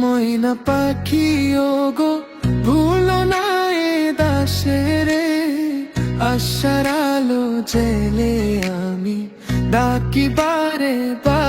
ময়না পাখি গো ভুলো না এ রে। আশার আলো জেলে আমি ডাকি বারে বারে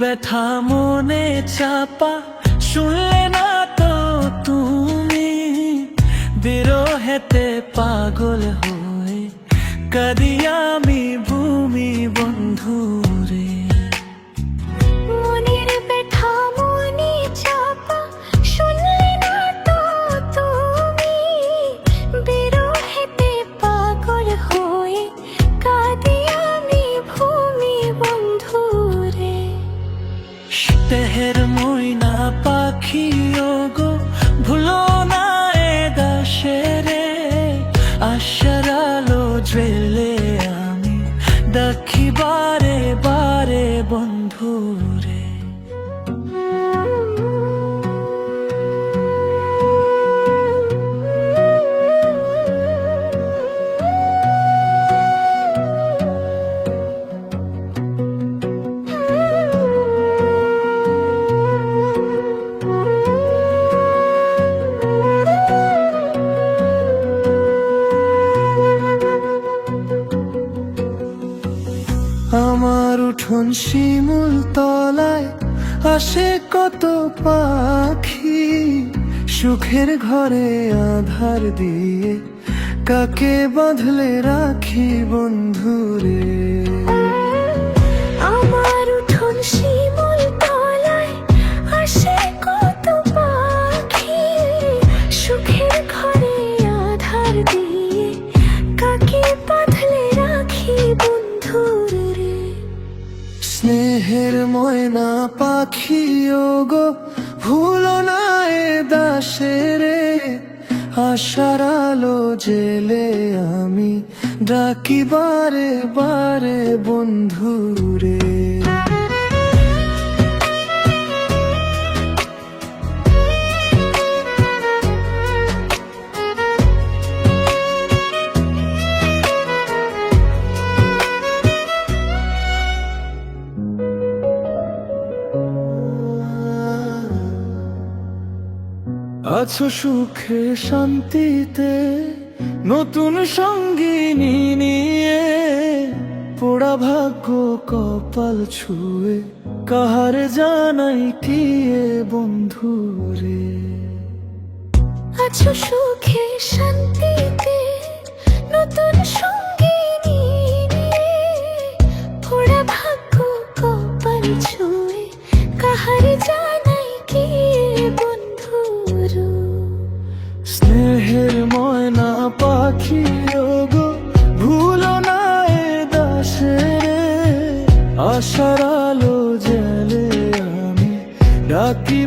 ব্যথা মনে চাপা, শুনলে না তো তুমি। বিরহেতে পাগল হয়ে কদি আমি ভূমি বন্ধু রে মনের ব্যথা তেহের ময়না পাখি ও গো ভুলো না আমার উঠোন শিমুল তলায় আসে কত পাখি। সুখের ঘরে আধার দিয়ে কাকে বাঁধলে রাখি বন্ধুরে? ময়না পাখি গো ভুল না এ দাসেরে আশার আলো জেলে আমি ডাকি বারে বারে বন্ধুরে। আছো সুখে শান্তিতে নতুন সঙ্গিনী নিয়ে, পোড়া ভাগ্য কপাল ছুঁয়ে, কাহার জানাই টিয়ে বন্ধু বন্ধুরে? আছো সুখে শান্তিতে আশার আলো জেলে আমি। ডাকি